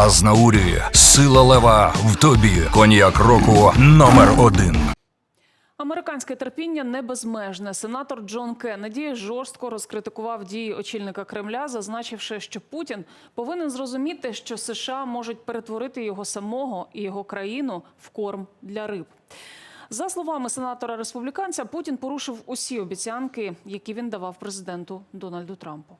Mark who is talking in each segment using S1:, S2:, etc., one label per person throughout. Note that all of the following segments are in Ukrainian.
S1: Азнаурі, сила лева в тобі. Коньяк року номер один.
S2: Американське терпіння не безмежне. Сенатор Джон Кеннеді жорстко розкритикував дії очільника Кремля, зазначивши, що Путін повинен зрозуміти, що США можуть перетворити його самого і його країну в корм для риб. За словами сенатора республіканця, Путін порушив усі обіцянки, які він давав президенту Дональду Трампу.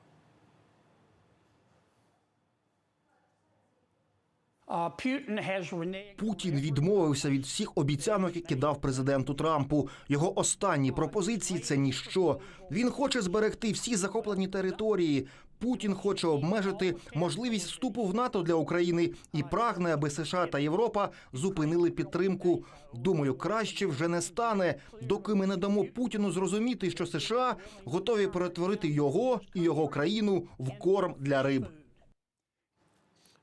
S3: Путін відмовився від всіх обіцянок, які дав президенту Трампу. Його останні пропозиції це ніщо. Він хоче зберегти всі захоплені території. Путін хоче обмежити можливість вступу в НАТО для України і прагне, аби США та Європа зупинили підтримку. Думаю, краще вже не стане, доки ми не дамо Путіну зрозуміти, що США готові перетворити його і його країну в корм для риб.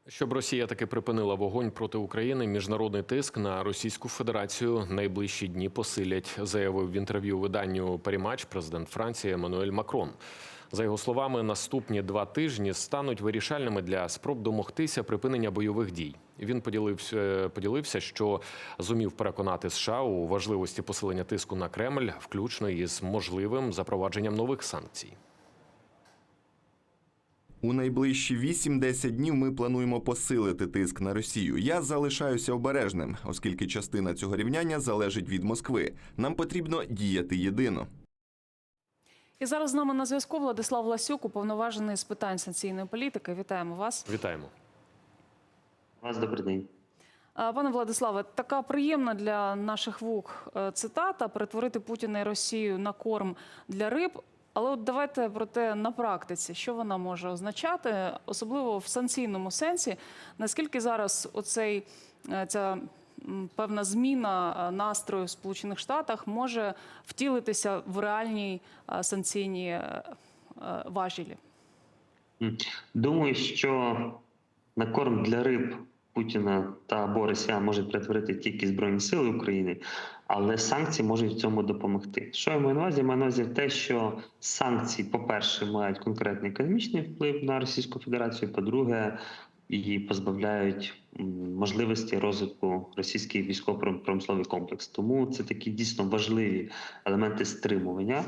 S4: Щоб Росія таки припинила вогонь проти України, міжнародний тиск на Російську Федерацію найближчі дні посилять, заявив в інтерв'ю виданню Парімач президент Франції Еммануель Макрон. За його словами, наступні два тижні стануть вирішальними для спроб домогтися припинення бойових дій. Він поділився, поділився, що зумів переконати США у важливості посилення тиску на Кремль, включно із можливим запровадженням нових санкцій.
S5: У найближчі 8-10 днів ми плануємо посилити тиск на Росію. Я залишаюся обережним, оскільки частина цього рівняння залежить від Москви. Нам потрібно діяти єдино.
S2: І зараз з нами на зв'язку Владислав Ласюк, уповноважений з питань санкційної політики. Вітаємо вас.
S4: Вітаємо.
S6: Вас добрий день.
S2: Пане Владиславе, така приємна для наших вух е, цитата перетворити Путіна і Росію на корм для риб. Але от давайте про те на практиці, що вона може означати, особливо в санкційному сенсі. Наскільки зараз оцей е, ця певна зміна е, настрою в Сполучених Штатах може втілитися в реальній е, санкційній е, важелі?
S6: Думаю, що на корм для риб Путіна та Росія може перетворити тільки Збройні Сили України, але санкції можуть в цьому допомогти. Що я маю на увазі? Я маю на увазі те, що санкції, по-перше, мають конкретний економічний вплив на Російську Федерацію, по-друге, її позбавляють можливості розвитку російський військово-промисловий комплекс. Тому це такі дійсно важливі елементи стримування.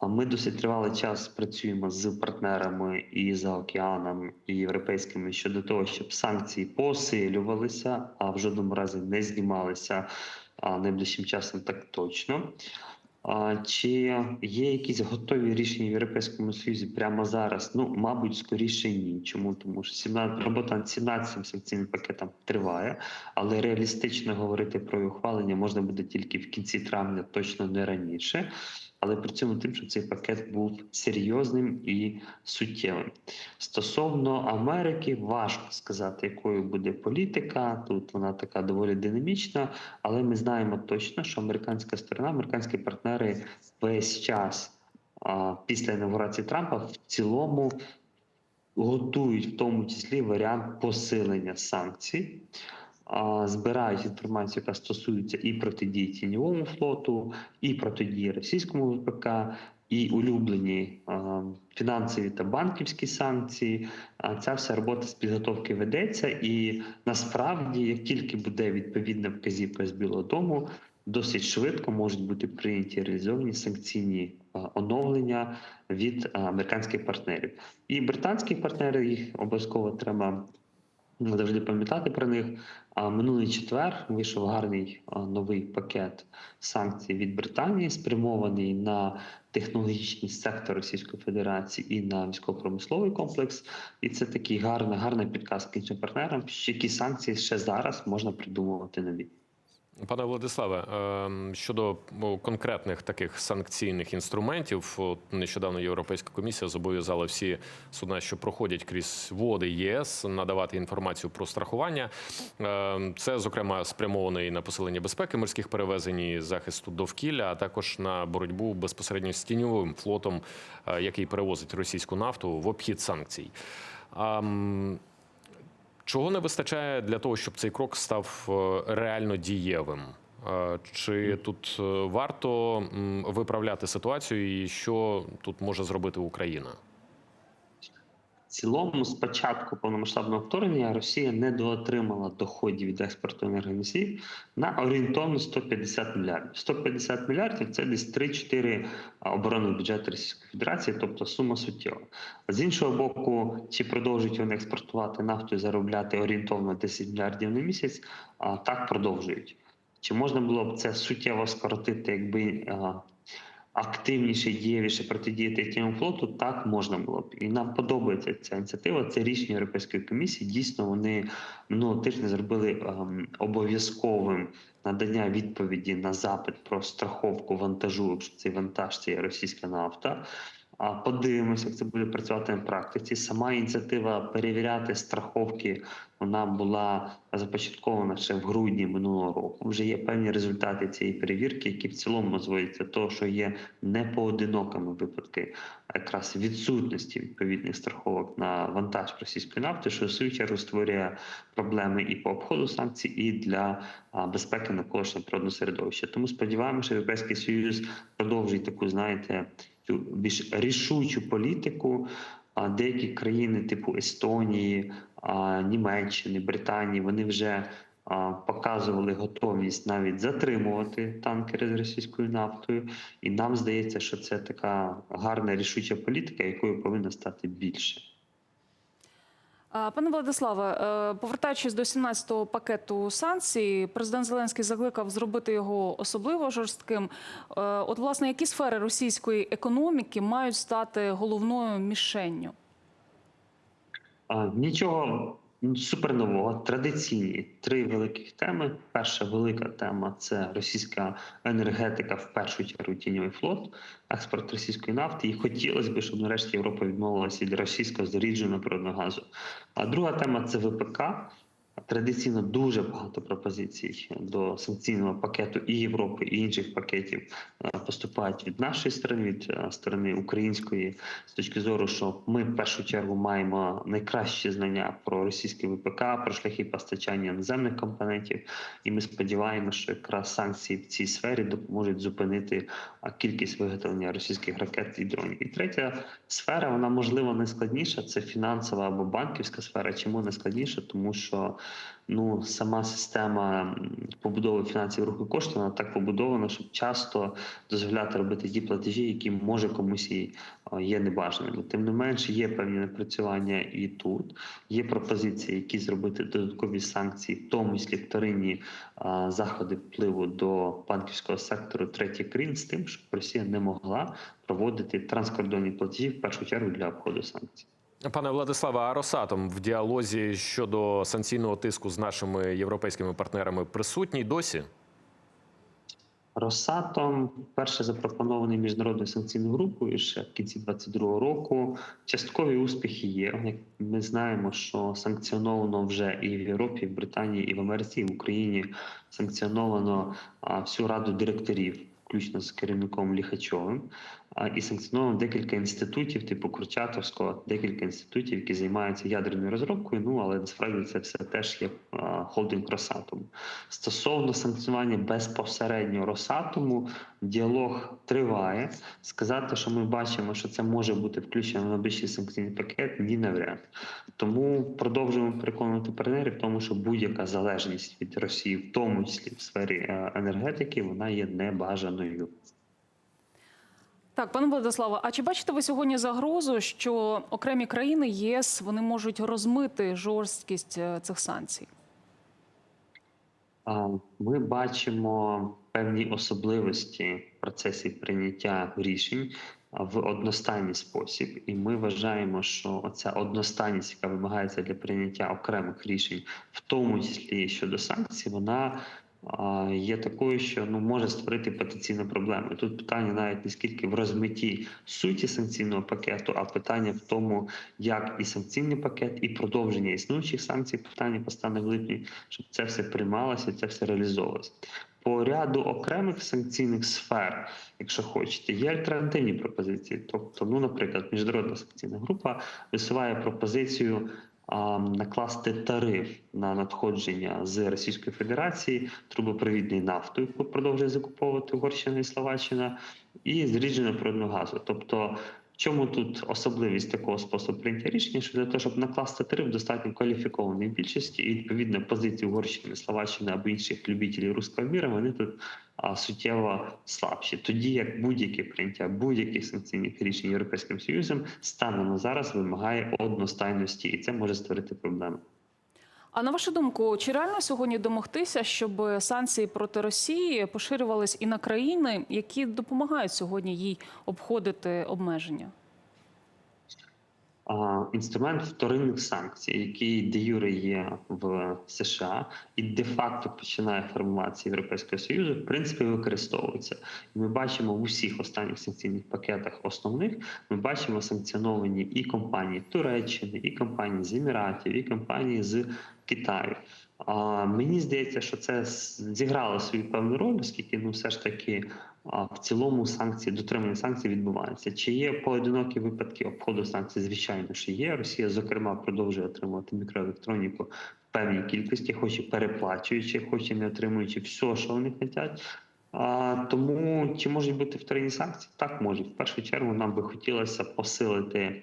S6: А ми досить тривалий час працюємо з партнерами і за океаном, і європейськими щодо того, щоб санкції посилювалися, а в жодному разі не знімалися а найближчим часом так точно. А, чи є якісь готові рішення в Європейському Союзі прямо зараз? Ну, мабуть, скоріше ні. Чому? Тому що 17, робота над 17 санкційним пакетом триває, але реалістично говорити про ухвалення можна буде тільки в кінці травня, точно не раніше. Але при цьому тим, що цей пакет був серйозним і суттєвим. Стосовно Америки, важко сказати, якою буде політика. Тут вона така доволі динамічна, але ми знаємо точно, що американська сторона, американські партнери весь час а, після інаугурації Трампа в цілому готують в тому числі варіант посилення санкцій. Збирають інформацію, яка стосується і протидії тіньовому флоту, і протидії російському ВПК, і улюблені фінансові та банківські санкції. Ця вся робота з підготовки ведеться, і насправді, як тільки буде відповідна вказівка з Білого Дому, досить швидко можуть бути прийняті реалізовані санкційні оновлення від американських партнерів. І британські партнери їх обов'язково треба завжди пам'ятати про них. А минулий четвер вийшов гарний новий пакет санкцій від Британії, спрямований на технологічний сектор Російської Федерації і на військово-промисловий комплекс. І це такий гарна, гарна підказка іншим партнерам, що які санкції ще зараз можна придумувати нові.
S4: Пане Владиславе, ем, щодо конкретних таких санкційних інструментів, нещодавно Європейська комісія зобов'язала всі судна, що проходять крізь води ЄС, надавати інформацію про страхування. Ем, Це, зокрема, спрямовано і на посилення безпеки морських перевезень, і захисту довкілля, а також на боротьбу безпосередньо з тіньовим флотом, е, який перевозить російську нафту в обхід санкцій. Чого не вистачає для того, щоб цей крок став е, реально дієвим? Е, Чи тут е, варто виправляти ситуацію, і що тут може зробити Україна?
S6: Цілому, з початку повномасштабного вторгнення Росія недоотримала доходів від експорту енергоносіїв на орієнтовно 150 мільярдів. 150 мільярдів це десь 3-4 оборонних бюджету Російської Федерації, тобто сума суттєва. З іншого боку, чи продовжують вони експортувати нафту і заробляти орієнтовно 10 мільярдів на місяць? А, так продовжують. Чи можна було б це суттєво скоротити, якби а, активніше, дієвіше протидіяти тієму флоту? Так можна було б. І нам подобається ця ініціатива. Це рішення Європейської комісії. Дійсно, вони минулого тижня зробили ем, обов'язковим надання відповіді на запит про страховку вантажу, цей вантаж це є російська нафта. А подивимося, як це буде працювати на практиці. Сама ініціатива перевіряти страховки вона була започаткована ще в грудні минулого року. Вже є певні результати цієї перевірки, які в цілому зводяться до того, що є непоодинокими випадки якраз відсутності відповідних страховок на вантаж російської нафти, що в свою чергу створює проблеми і по обходу санкцій, і для безпеки навколишнього природного середовища. Тому сподіваємося, що Європейський Союз продовжить таку, знаєте, більш рішучу політику. А деякі країни, типу Естонії, Німеччини, Британії, вони вже показували готовність навіть затримувати танкери з російською нафтою. І нам здається, що це така гарна рішуча політика, якою повинна стати більше.
S2: Пане Владиславе, е, повертаючись до 17-го пакету санкцій, президент Зеленський закликав зробити його особливо жорстким. Е, От, власне, які сфери російської економіки мають стати головною мішенню?
S6: Нічого супернового. Традиційні три великих теми. Перша велика тема це російська енергетика, в першу чергу тіньовий флот, експорт російської нафти. І хотілося б, щоб нарешті Європа відмовилася від російського зарідженого природного газу. А друга тема це ВПК. Традиційно дуже багато пропозицій до санкційного пакету і Європи, і інших пакетів е, поступають від нашої сторони, від е, сторони української, з точки зору, що ми в першу чергу маємо найкращі знання про російське ВПК, про шляхи постачання наземних компонентів, і ми сподіваємося, що якраз санкції в цій сфері допоможуть зупинити кількість виготовлення російських ракет і дронів. І третя сфера, вона можливо найскладніша, це фінансова або банківська сфера. Чому найскладніша? Тому що ну сама система побудови фінансів руху коштів вона так побудована, щоб часто дозволяти робити ті платежі, які може комусь і є небажаними. Тим не менше, є певні напрацювання і тут. Є пропозиції, які зробити додаткові санкції, в тому числі вторинні заходи впливу до банківського сектору третіх країн з тим, щоб Росія не могла проводити транскордонні платежі в першу чергу для обходу санкцій.
S4: Пане Владиславе, а Росатом в діалозі щодо санкційного тиску з нашими європейськими партнерами присутній досі?
S6: Росатом перше запропонований міжнародною санкційною групою ще в кінці 22-го року. Часткові успіхи є. Як ми знаємо, що санкціоновано вже і в Європі, і в Британії, і в Америці, і в Україні санкціоновано всю раду директорів, включно з керівником Ліхачовим. І санкціоновано декілька інститутів, типу Курчатовського, декілька інститутів, які займаються ядерною розробкою. Ну але насправді це все теж є холдинг Росатому. Стосовно санкціонування безпосередньо Росатому, діалог триває. Сказати, що ми бачимо, що це може бути включено на найближчий санкційний пакет, ні навряд. Тому продовжуємо переконувати партнерів, в тому що будь-яка залежність від Росії, в тому числі в сфері е, енергетики, вона є небажаною.
S2: Так, пане Владиславе, а чи бачите ви сьогодні загрозу, що окремі країни ЄС вони можуть розмити жорсткість е, цих санкцій?
S6: Ми бачимо певні особливості в процесі прийняття рішень в одностайний спосіб, і ми вважаємо, що оця одностайність, яка вимагається для прийняття окремих рішень, в тому числі щодо санкцій, вона є такою, що ну може створити потенційну проблему. Тут питання навіть не скільки в розмитті суті санкційного пакету, а питання в тому, як і санкційний пакет, і продовження існуючих санкцій, питання постане в липні, щоб це все приймалося, це все реалізовувалося. По ряду окремих санкційних сфер, якщо хочете, є альтернативні пропозиції. Тобто, ну, наприклад, міжнародна санкційна група висуває пропозицію накласти тариф на надходження з Російської Федерації трубопровідної нафтою, яку продовжує закуповувати Угорщина і Словаччина, і зрідженого природного газу. Тобто Чому тут особливість такого способу прийняття рішення? Що для того, щоб накласти тариф, достатньо кваліфікованої більшості, і відповідно позиції Угорщини, Словаччини або інших любителів руського міра, вони тут а, суттєво слабші. Тоді як будь-яке прийняття будь-яких санкційних рішень Європейським Союзом станом на зараз вимагає одностайності, і це може створити проблеми.
S2: А на вашу думку, чи реально сьогодні домогтися, щоб санкції проти Росії поширювались і на країни, які допомагають сьогодні їй обходити обмеження?
S6: Інструмент вторинних санкцій, який де юре є в США і де-факто починає формуватися Європейського Союзу, в принципі, використовується. І ми бачимо в усіх останніх санкційних пакетах основних, ми бачимо санкціоновані і компанії Туреччини, і компанії з Еміратів, і компанії з Китаю. А мені здається, що це зіграло свою певну роль, оскільки ну все ж таки в цілому санкції дотримання санкцій відбуваються. Чи є поодинокі випадки обходу санкцій? Звичайно, що є. Росія, зокрема, продовжує отримувати мікроелектроніку в певній кількості, хоч і переплачуючи, хоч і не отримуючи все, що вони хочуть. А, тому чи можуть бути вторинні санкції? Так можуть. В першу чергу нам би хотілося посилити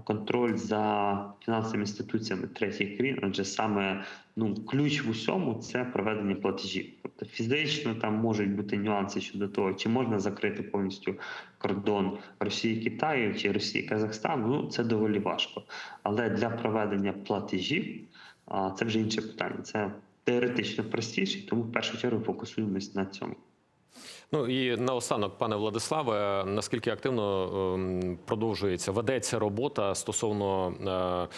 S6: контроль за фінансовими інституціями третіх країн, адже саме ну ключ в усьому це проведення платежів. Тобто фізично там можуть бути нюанси щодо того, чи можна закрити повністю кордон Росії Китаю чи Росії Казахстану. Ну це доволі важко. Але для проведення платежів а, це вже інше питання. Це теоретично простіше, тому в першу чергу фокусуємось на цьому.
S4: Ну і наостанок, пане Владиславе, наскільки активно ем, продовжується, ведеться робота стосовно е,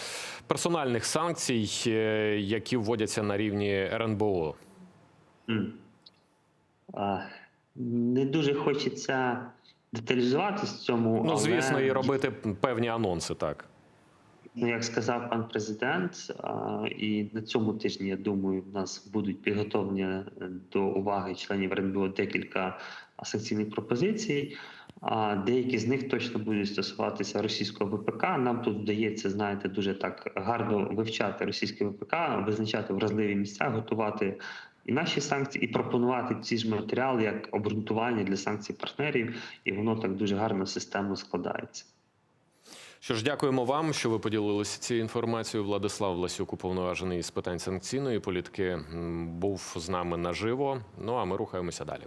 S4: персональних санкцій, е, які вводяться на рівні РНБО?
S6: Не дуже хочеться деталізуватись в цьому.
S4: Ну, звісно,
S6: але...
S4: і робити певні анонси, так.
S6: Ну, як сказав пан президент, і на цьому тижні, я думаю, в нас будуть підготовлені е, до уваги членів РНБО декілька санкційних пропозицій. А деякі з них точно будуть стосуватися російського ВПК. Нам тут вдається, знаєте, дуже так гарно вивчати російське ВПК, визначати вразливі місця, готувати і наші санкції, і пропонувати ці ж матеріали як обґрунтування для санкцій партнерів, і воно так дуже гарно системно складається.
S4: Що ж, дякуємо вам, що ви поділилися цією інформацією. Владислав Власюк, уповноважений з питань санкційної політики, був з нами наживо. Ну а ми рухаємося далі.